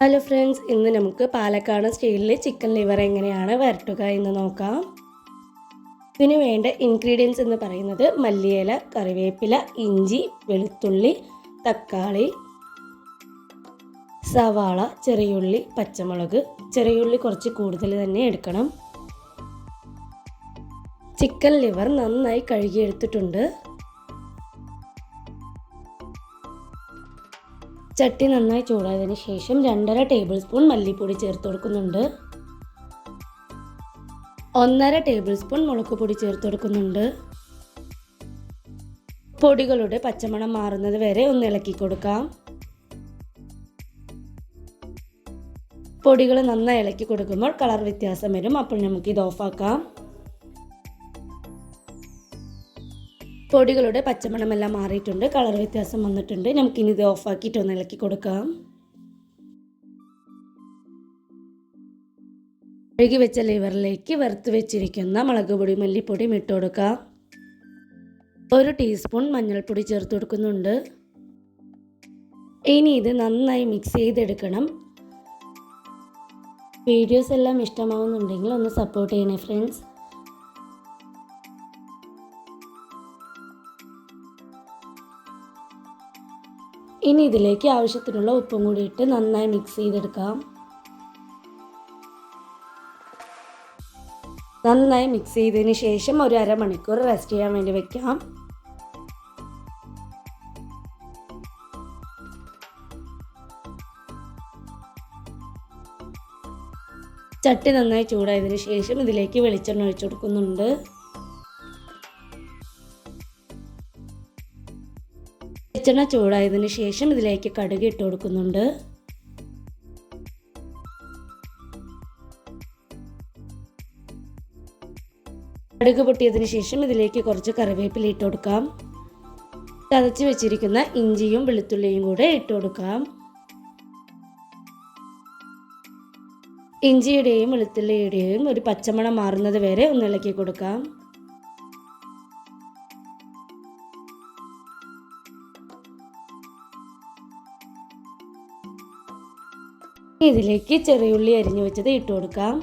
Hello friends ഇന്ന് നമുക്ക് പാലക്കാട് സ്റ്റൈലിൽ ചിക്കൻ ലിവർ എങ്ങനെയാണ് വരട്ടുക എന്ന് നോക്കാം. ഇതിന് വേണ്ട ഇൻഗ്രീഡിയൻസ് എന്ന് പറയുന്നത് മല്ലിയില കറിവേപ്പില ഇഞ്ചി വെളുത്തുള്ളി തക്കാളി സവാള ചെറിയുള്ളി പച്ചമുളക്. ചെറിയുള്ളി കുറച്ച് കൂടുതൽ തന്നെ എടുക്കണം. ചിക്കൻ ലിവർ നന്നായി കഴുകിയെടുത്തിട്ടുണ്ട്. ചട്ടി നന്നായി ചൂടായതിന് ശേഷം രണ്ടര ടേബിൾ സ്പൂൺ മല്ലിപ്പൊടി ചേർത്ത് കൊടുക്കുന്നുണ്ട്. ഒന്നര ടേബിൾ സ്പൂൺ മുളക് പൊടി ചേർത്ത് കൊടുക്കുന്നുണ്ട്. പൊടികളുടെ പച്ചമണം മാറുന്നത് വരെ ഒന്ന് ഇളക്കി കൊടുക്കാം. പൊടികൾ നന്നായി ഇളക്കി കൊടുക്കുമ്പോൾ കളർ വ്യത്യാസം വരും. അപ്പോൾ നമുക്ക് ഇത് ഓഫാക്കാം. പൊടികളുടെ പച്ചമണമെല്ലാം മാറിയിട്ടുണ്ട്. കളർ വ്യത്യാസം വന്നിട്ടുണ്ട്. നമുക്കിനി ഇത് ഓഫാക്കിയിട്ട് ഒന്ന് ഇളക്കി കൊടുക്കാം. കഴുകി വെച്ച ലിവറിലേക്ക് വറുത്ത് വെച്ചിരിക്കുന്ന മുളക് പൊടി മല്ലിപ്പൊടിയും ഇട്ട് കൊടുക്കാം. ഒരു ടീസ്പൂൺ മഞ്ഞൾപ്പൊടി ചേർത്ത് കൊടുക്കുന്നുണ്ട്. ഇനി ഇത് നന്നായി മിക്സ് ചെയ്തെടുക്കണം. വീഡിയോസ് എല്ലാം ഇഷ്ടമാവുന്നുണ്ടെങ്കിൽ ഒന്ന് സപ്പോർട്ട് ചെയ്യണേ ഫ്രണ്ട്സ് ഇനി ഇതിലേക്ക് ആവശ്യത്തിനുള്ള ഉപ്പും കൂടി ഇട്ട് നന്നായി മിക്സ് ചെയ്തെടുക്കാം. നന്നായി മിക്സ് ചെയ്തതിന് ശേഷം ഒരു അരമണിക്കൂർ റെസ്റ്റ് ചെയ്യാൻ വേണ്ടി വെക്കാം. ചട്ടി നന്നായി ചൂടായതിനു ശേഷം ഇതിലേക്ക് വെളിച്ചെണ്ണ ഒഴിച്ചു കൊടുക്കുന്നുണ്ട്. വെളിച്ചെണ്ണ ചൂടായതിന് ശേഷം ഇതിലേക്ക് കടുക് ഇട്ട് കൊടുക്കുന്നുണ്ട്. കടുക് പൊട്ടിയതിന് ശേഷം ഇതിലേക്ക് കുറച്ച് കറിവേപ്പില ഇട്ട് കൊടുക്കാം. ചതച്ച് വെച്ചിരിക്കുന്ന ഇഞ്ചിയും വെളുത്തുള്ളിയും കൂടെ ഇട്ട് കൊടുക്കാം. ഇഞ്ചിയുടെയും വെളുത്തുള്ളിയുടെയും ഒരു പച്ചമണം മാറുന്നത് വരെ ഒന്ന് ഇളക്കി കൊടുക്കാം. ഇതിലേക്ക് ചെറിയുള്ളി അരിഞ്ഞു വെച്ചത് ഇട്ട് കൊടുക്കാം.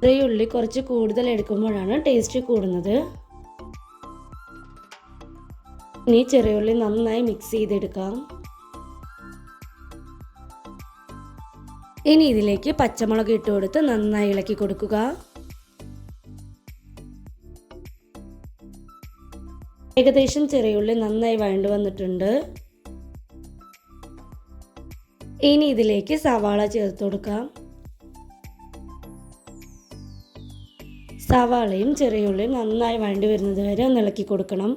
ചെറിയുള്ളി കുറച്ച് കൂടുതൽ എടുക്കുമ്പോഴാണ് ടേസ്റ്റ് കൂടുന്നത്. ഇനി ചെറിയുള്ളി നന്നായി മിക്സ് ചെയ്തെടുക്കാം. ഇനി ഇതിലേക്ക് പച്ചമുളക് ഇട്ട് കൊടുത്ത് നന്നായി ഇളക്കി കൊടുക്കുക. ഏകദേശം ചെറിയുള്ളി നന്നായി വഴണ്ടു വന്നിട്ടുണ്ട്. ഇനി ഇതിലേക്ക് സവാള ചേർത്ത് കൊടുക്കാം. സവാളയും ചെറിയുള്ളിയും നന്നായി വഴണ്ടി വരുന്നത് വരെ ഒന്ന് ഇളക്കി കൊടുക്കണം.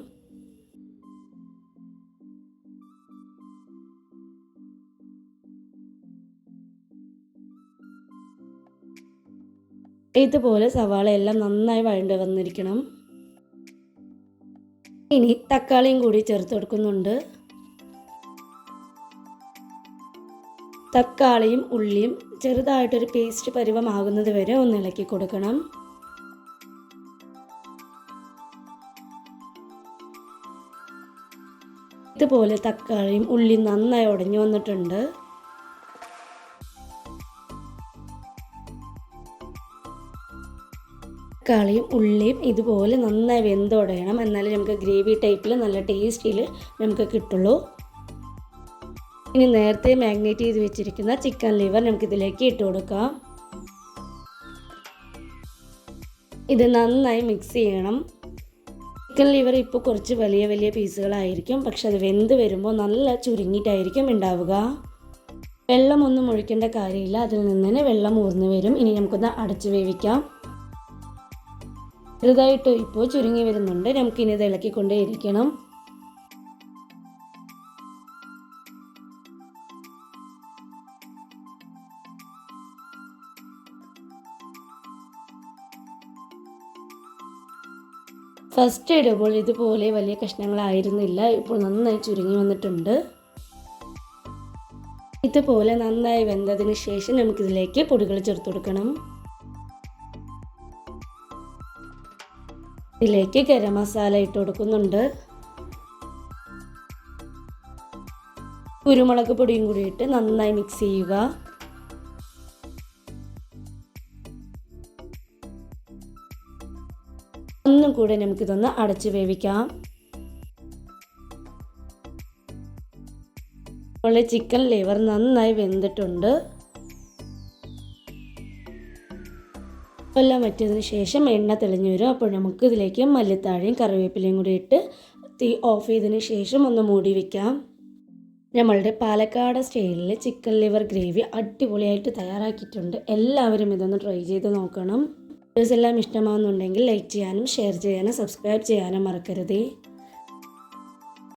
ഇതുപോലെ സവാള എല്ലാം നന്നായി വഴണ്ട് വന്നിരിക്കണം. ഇനി തക്കാളിയും കൂടി ചേർത്ത് കൊടുക്കുന്നുണ്ട്. തക്കാളിയും ഉള്ളിയും ചെറുതായിട്ടൊരു പേസ്റ്റ് പരുവമാകുന്നത് വരെ ഒന്ന് ഇളക്കി കൊടുക്കണം. ഇതുപോലെ തക്കാളിയും ഉള്ളിയും നന്നായി ഉടഞ്ഞു വന്നിട്ടുണ്ട്. തക്കാളിയും ഉള്ളിയും ഇതുപോലെ നന്നായി വെന്തുടയണം എന്നാലേ നമുക്ക് ഗ്രേവി ടൈപ്പിൽ നല്ല ടേസ്റ്റിൽ നമുക്ക് കിട്ടുള്ളൂ. ഇനി നേരത്തെ മാഗ്നേറ്റ് ചെയ്ത് വെച്ചിരിക്കുന്ന ചിക്കൻ ലിവർ നമുക്ക് ഇതിലേക്ക് ഇട്ട് കൊടുക്കാം. ഇത് നന്നായി മിക്സ് ചെയ്യണം. ചിക്കൻ ലിവർ ഇപ്പോൾ കുറച്ച് വലിയ വലിയ പീസുകളായിരിക്കും. പക്ഷെ അത് വെന്ത് വരുമ്പോൾ നല്ല ചുരുങ്ങിയിട്ടായിരിക്കും ഉണ്ടാവുക. വെള്ളമൊന്നും ഒഴിക്കേണ്ട കാര്യമില്ല. അതിൽ നിന്ന് തന്നെ വെള്ളം ഊർന്നു വരും. ഇനി നമുക്കൊന്ന് അടച്ചു വേവിക്കാം. ചെറുതായിട്ട് ഇപ്പോൾ ചുരുങ്ങി വരുന്നുണ്ട്. നമുക്കിനി ഇത് ഇളക്കിക്കൊണ്ടേയിരിക്കണം. ഫസ്റ്റ് ഇടുമ്പോൾ ഇതുപോലെ വലിയ കഷ്ണങ്ങളായിരുന്നില്ല. ഇപ്പോൾ നന്നായി ചുരുങ്ങി വന്നിട്ടുണ്ട്. ഇതുപോലെ നന്നായി വെന്തതിന് ശേഷം നമുക്കിതിലേക്ക് പൊടികൾ ചേർത്ത് കൊടുക്കണം. ഇതിലേക്ക് ഗരം മസാല ഇട്ട് കൊടുക്കുന്നുണ്ട്. കുരുമുളക് പൊടിയും കൂടി ഇട്ട് നന്നായി മിക്സ് ചെയ്യുക. ഒന്നും കൂടെ നമുക്കിതൊന്ന് അടച്ചു വേവിക്കാം. അപ്പോൾ ചിക്കൻ ലിവർ നന്നായി വെന്തിട്ടുണ്ട്. എല്ലാം വറ്റിയതിന് ശേഷം എണ്ണ തെളിഞ്ഞു വരും. അപ്പോൾ നമുക്ക് ഇതിലേക്ക് മല്ലിത്താഴയും കറിവേപ്പിലയും കൂടി ഇട്ട് തീ ഓഫ് ചെയ്തതിന് ശേഷം ഒന്ന് മൂടി വയ്ക്കാം നമ്മളുടെ പാലക്കാട് സ്റ്റൈലിൽ ചിക്കൻ ലിവർ ഗ്രേവി അടിപൊളിയായിട്ട് തയ്യാറാക്കിയിട്ടുണ്ട്. എല്ലാവരും ഇതൊന്ന് ട്രൈ ചെയ്ത് നോക്കണം. വീഡിയോസ് എല്ലാം ഇഷ്ടമാവുന്നുണ്ടെങ്കിൽ ലൈക്ക് ചെയ്യാനും ഷെയർ ചെയ്യാനും സബ്സ്ക്രൈബ് ചെയ്യാനും മറക്കരുതേ.